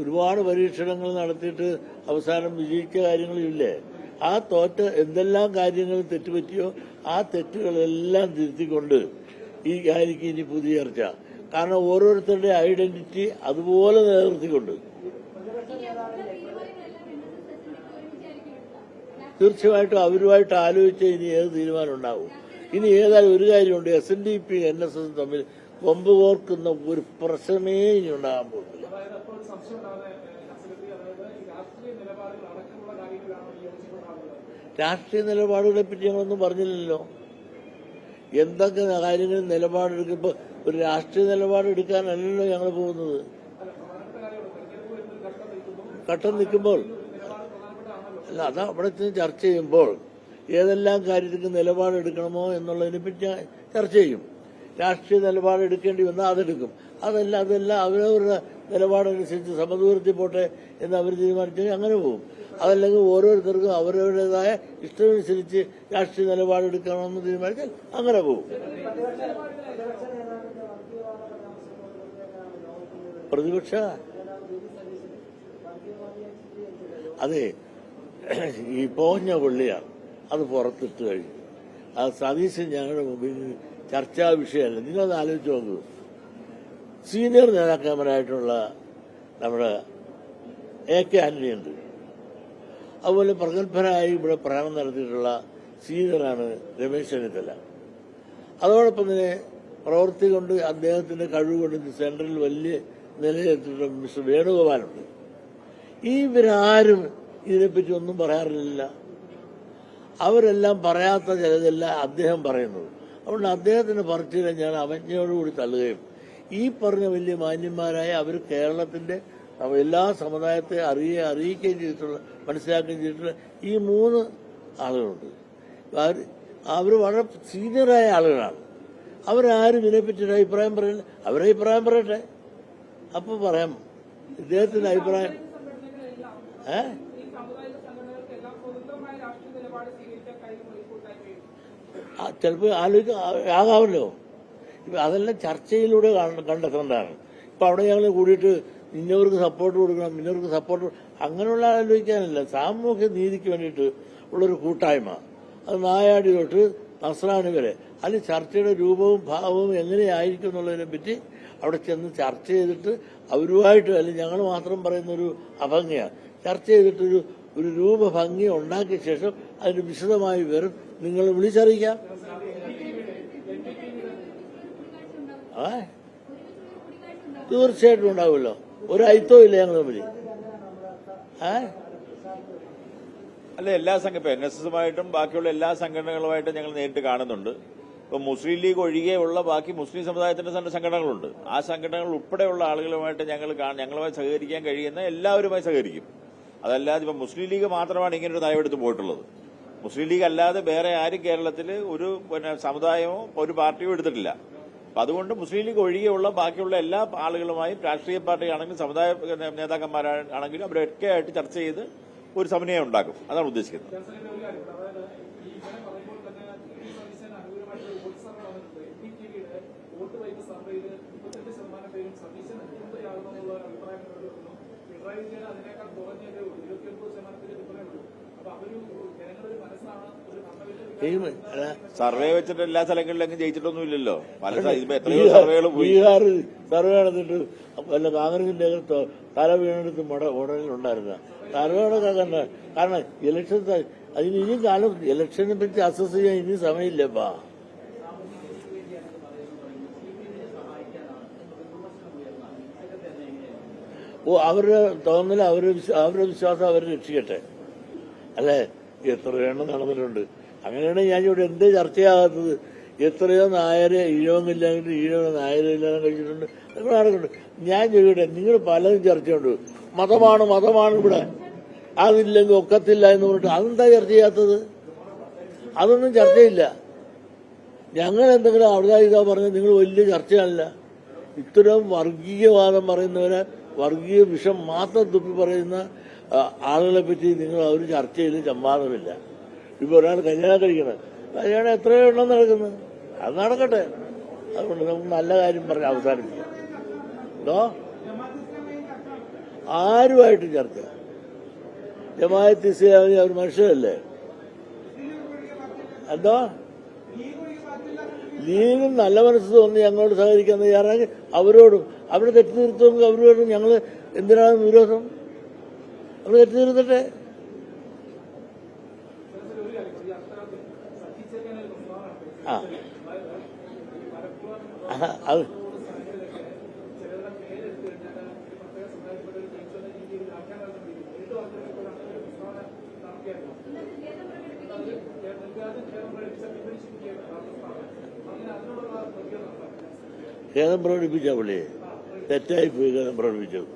ഒരുപാട് പരീക്ഷണങ്ങൾ നടത്തിയിട്ട് അവസാനം വിജയിച്ച കാര്യങ്ങളില്ലേ? ആ തോറ്റ എന്തെല്ലാം കാര്യങ്ങൾ തെറ്റുപറ്റിയോ ആ തെറ്റുകളെല്ലാം തിരുത്തിക്കൊണ്ട് ഈ കാര്യക്ക് ഇനി പുതിയ ചർച്ച. കാരണം ഓരോരുത്തരുടെ ഐഡന്റിറ്റി അതുപോലെ നിലനിർത്തിക്കൊണ്ട്. തീർച്ചയായിട്ടും അവരുമായിട്ട് ആലോചിച്ച് ഇനി ഏത് തീരുമാനം ഉണ്ടാവും? ഇനി ഏതായാലും ഒരു കാര്യമുണ്ട്. S N D P N S S തമ്മിൽ കൊമ്പ് കോർക്കുന്ന ഒരു പ്രശ്നമേ ഇനി ഉണ്ടാകാൻ പോകുന്നില്ല. രാഷ്ട്രീയ നിലപാടുകളെ പറ്റി ഞങ്ങളൊന്നും പറഞ്ഞില്ലല്ലോ. എന്തൊക്കെ കാര്യങ്ങൾ നിലപാടെടുക്കുമ്പോൾ ഒരു രാഷ്ട്രീയ നിലപാടെടുക്കാനല്ലല്ലോ ഞങ്ങൾ പോകുന്നത്. ഘട്ടം നിൽക്കുമ്പോൾ അല്ല അത് അവിടെ ചർച്ച ചെയ്യുമ്പോൾ ഏതെല്ലാം കാര്യത്തിന് നിലപാടെടുക്കണമോ എന്നുള്ളതിനെ പറ്റി ഞാൻ ചർച്ച ചെയ്യും. രാഷ്ട്രീയ നിലപാടെടുക്കേണ്ടി വന്നാൽ അതെടുക്കും. അതല്ല അതല്ല അവരവരുടെ നിലപാടനുസരിച്ച് സമദൂരത്തിൽ പോട്ടെ എന്ന് അവർ തീരുമാനിച്ചാൽ അങ്ങനെ പോകും അതല്ലെങ്കിൽ ഓരോരുത്തർക്കും അവരവരുടേതായ ഇഷ്ടമനുസരിച്ച് രാഷ്ട്രീയ നിലപാടെടുക്കണമെന്ന് തീരുമാനിച്ചാൽ അങ്ങനെ പോകും പ്രതിപക്ഷ? അതെ ഈ പോഞ്ഞ പുള്ളിയാണ് അത് പുറത്തിട്ട് കഴിഞ്ഞു. അത് സതീശൻ ഞങ്ങളുടെ മുമ്പിൽ ചർച്ചാ വിഷയമല്ല. നിങ്ങളത് ആലോചിച്ച് നോക്കൂ. സീനിയർ നേതാക്കന്മാരായിട്ടുള്ള നമ്മുടെ എ കെ ആന്റണിയുണ്ട് അതുപോലെ പ്രഗത്ഭരായി ഇവിടെ പ്രയാണം നടത്തിയിട്ടുള്ള സീനിയറാണ് രമേശ് ചെന്നിത്തല. അതോടൊപ്പം തന്നെ പ്രവൃത്തി കൊണ്ട് അദ്ദേഹത്തിന്റെ കഴിവ് കൊണ്ട് സെൻട്രലിൽ വലിയ നിലയിലെത്തിയിട്ടുള്ള മിസ്റ്റർ വേണുഗോപാലുണ്ട് ഈ ഇവരാരും ഇതിനെപ്പറ്റി ഒന്നും പറയാറില്ല. അവരെല്ലാം പറയാത്ത ചിലതല്ല അദ്ദേഹം പറയുന്നത്. അതുകൊണ്ട് അദ്ദേഹത്തിന്റെ പറച്ചിലെ ഞാൻ അവജ്ഞയോടുകൂടി തള്ളുകയും ഈ പറഞ്ഞ വലിയ മാന്യന്മാരായ അവർ കേരളത്തിന്റെ എല്ലാ സമുദായത്തെ അറിയ അറിയിക്കുകയും ചെയ്തിട്ടുള്ള മനസ്സിലാക്കുകയും ചെയ്തിട്ടുള്ള ഈ മൂന്ന് ആളുകളുണ്ട്. അവർ- വളരെ സീനിയറായ ആളുകളാണ്. അവരാരും ഇതിനെപ്പറ്റി അഭിപ്രായം പറയില്ല. അവരെ അഭിപ്രായം പറയട്ടെ. അപ്പൊ പറയാം. ഇദ്ദേഹത്തിന്റെ അഭിപ്രായം ഏ? ചിലപ്പോൾ ആലോചിക്ക ആകാമല്ലോ. അതെല്ലാം ചർച്ചയിലൂടെ കാണ- കണ്ടെത്തേണ്ടതാണ് ഇപ്പൊ അവിടെ ഞങ്ങൾ കൂടിയിട്ട് ഇന്നവർക്ക് സപ്പോർട്ട് കൊടുക്കണം ഇന്നവർക്ക് സപ്പോർട്ട് അങ്ങനെയുള്ള ആലോചിക്കാനല്ല. സാമൂഹ്യ നീതിക്ക് വേണ്ടിയിട്ട് ഉള്ളൊരു കൂട്ടായ്മ. അത് നായാടി തൊട്ട് നസ്രാണി വരെ. അതിൽ ചർച്ചയുടെ രൂപവും ഭാവവും എങ്ങനെയായിരിക്കും എന്നുള്ളതിനെ പറ്റി അവിടെ ചെന്ന് ചർച്ച ചെയ്തിട്ട് അവരുമായിട്ട് അല്ലെങ്കിൽ ഞങ്ങൾ മാത്രം പറയുന്ന ഒരു അഭംഗിയാണ് ചർച്ച ചെയ്തിട്ടൊരു ഒരു രൂപഭംഗി ഉണ്ടാക്കിയ ശേഷം അതിന് വിശദമായി വരും നിങ്ങൾ വിളിച്ചറിയിക്കാം ആ തീർച്ചയായിട്ടും ഉണ്ടാവുമല്ലോ. ഒരു അയിത്തവും ഇല്ല ഞങ്ങൾ തമ്മിൽ അല്ല എല്ലാ സംഘ എൻ എസ് എസുമായിട്ടും ബാക്കിയുള്ള എല്ലാ സംഘടനകളുമായിട്ടും ഞങ്ങൾ നേരിട്ട് കാണുന്നുണ്ട്. ഇപ്പൊ മുസ്ലിം ലീഗ് ഒഴികെയുള്ള ബാക്കി മുസ്ലിം സമുദായത്തിന്റെ സംഘടനകളുണ്ട്. ആ സംഘടനകൾ ഉൾപ്പെടെയുള്ള ആളുകളുമായിട്ട് ഞങ്ങൾ ഞങ്ങളുമായി സഹകരിക്കാൻ കഴിയുന്ന എല്ലാവരുമായി സഹകരിക്കും. അതല്ലാതെ ഇപ്പൊ മുസ്ലിം ലീഗ് മാത്രമാണ് ഇങ്ങനെ ഒരു നയമെടുത്ത് പോയിട്ടുള്ളത്. മുസ്ലിം ലീഗ് അല്ലാതെ വേറെ ആരും കേരളത്തിൽ ഒരു പിന്നെ സമുദായമോ ഒരു പാർട്ടിയോ എടുത്തിട്ടില്ല. അപ്പൊ അതുകൊണ്ട് മുസ്ലിം ലീഗ് ഒഴികെയുള്ള ബാക്കിയുള്ള എല്ലാ ആളുകളുമായും രാഷ്ട്രീയ പാർട്ടി ആണെങ്കിലും സമുദായ നേതാക്കന്മാരാണെങ്കിലും അവരൊക്കെ ആയിട്ട് ചർച്ച ചെയ്ത് ഒരു സമന്വയം ഉണ്ടാക്കും. അതാണ് ഉദ്ദേശിക്കുന്നത്. അതിനേക്കാൾ അപ്പൊ അവർ സർവേ വെച്ചിട്ട് എല്ലാ സ്ഥലങ്ങളിലും ജയിച്ചിട്ടൊന്നും ഇല്ലല്ലോ പല സർവേകളും എത്രയോ സർവേകൾ സർവേ നടന്നിട്ട് വല്ല കോൺഗ്രസിന്റെ തല വീണെടുത്ത് മുട ഉടനുണ്ടായിരുന്ന സർവേകളൊക്കെ കണ്ട കാരണം ഇലക്ഷൻ അതിന് ഇനിയും കാലം ഇലക്ഷനെ പറ്റി അസസ് ചെയ്യാൻ ഇനി സമയമില്ലപ്പാ ഓ അവരുടെ തോന്നൽ അവരുടെ അവരുടെ വിശ്വാസം അവരെ രക്ഷിക്കട്ടെ. അല്ലേ? എത്രയോ എണ്ണം നടന്നിട്ടുണ്ട്. അങ്ങനെയാണ് ഞാൻ ഇവിടെ എന്തേ ചർച്ചയാകാത്തത്? എത്രയോ നായരെ ഈഴവെന്നില്ലെങ്കിൽ ഈഴവ നായരെ ഇല്ലാതെ കഴിച്ചിട്ടുണ്ട്. അതൊക്കെ നടക്കുന്നുണ്ട്. ഞാൻ ചോദിക്കട്ടെ നിങ്ങൾ പലതും ചർച്ചയുണ്ട്. മതമാണ് മതമാണ് ഇവിടെ? അതില്ലെങ്കിൽ ഒക്കത്തില്ല എന്ന് പറഞ്ഞിട്ട് അതെന്താ ചർച്ച ചെയ്യാത്തത്? അതൊന്നും ചർച്ചയില്ല. ഞങ്ങൾ എന്തെങ്കിലും ഇതാ പറഞ്ഞത് നിങ്ങൾ വലിയ ചർച്ചയല്ല ഇത്തരം വർഗീയവാദം പറയുന്നവരെ വർഗീയ വിഷം മാത്രം തുപ്പി പറയുന്ന ആളുകളെ പറ്റി നിങ്ങൾ ചർച്ച ചർച്ചയിൽ സംവാദമില്ല. ഇപ്പൊ ഒരാൾ കല്യാണം കഴിക്കണം കല്യാണം എത്രയോ എണ്ണം നടക്കുന്നത് അത് നടക്കട്ടെ. അതുകൊണ്ട് നമുക്ക് നല്ല കാര്യം പറഞ്ഞ് അവസാനിപ്പിക്കാം. എന്തോ? ആരുമായിട്ടും ചർച്ച? ജമായത്ത് ഇസ്ലാമി അവർ മനുഷ്യരല്ലേ? എന്തോ? ലീഗും നല്ല മനസ്സ് തോന്നി ഞങ്ങളോട് സഹകരിക്കാൻ തയ്യാറാക്കി അവരോടും. അവരുടെ തെറ്റ് തീർത്തുമെങ്കിൽ അവരോടും ഞങ്ങൾ എന്തിനാണ് വിരോധം? അവർ കരുതി തീർത്തട്ടെ ആ. ഖേദം പ്രകടിപ്പിച്ച പുള്ളിയെ തെറ്റായി പോയി ഖേദം പ്രകടിപ്പിച്ചത്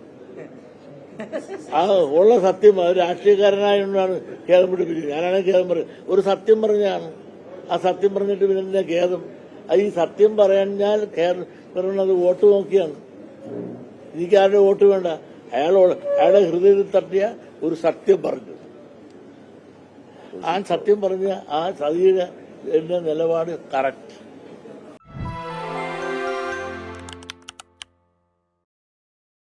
ആ ഉള്ള സത്യം അത് രാഷ്ട്രീയക്കാരനായതുകൊണ്ടാണ് ഖേദം പിടിപ്പിച്ചത്. ഞാനാണ് ഖേദം പറയും ഒരു സത്യം പറഞ്ഞാണ്. ആ സത്യം പറഞ്ഞിട്ട് പിന്നെ ഖേദം? അത് ഈ സത്യം പറഞ്ഞാൽ പറയുന്നത് വോട്ട് നോക്കിയാണ്. എനിക്ക് ആരുടെ വോട്ട് വേണ്ട? അയാളോട് അയാളുടെ ഹൃദയത്തിൽ തട്ടിയ ഒരു സത്യം പറഞ്ഞു. ആ സത്യം പറഞ്ഞ ആ സതിയുടെ എന്റെ നിലപാട് കറക്റ്റ്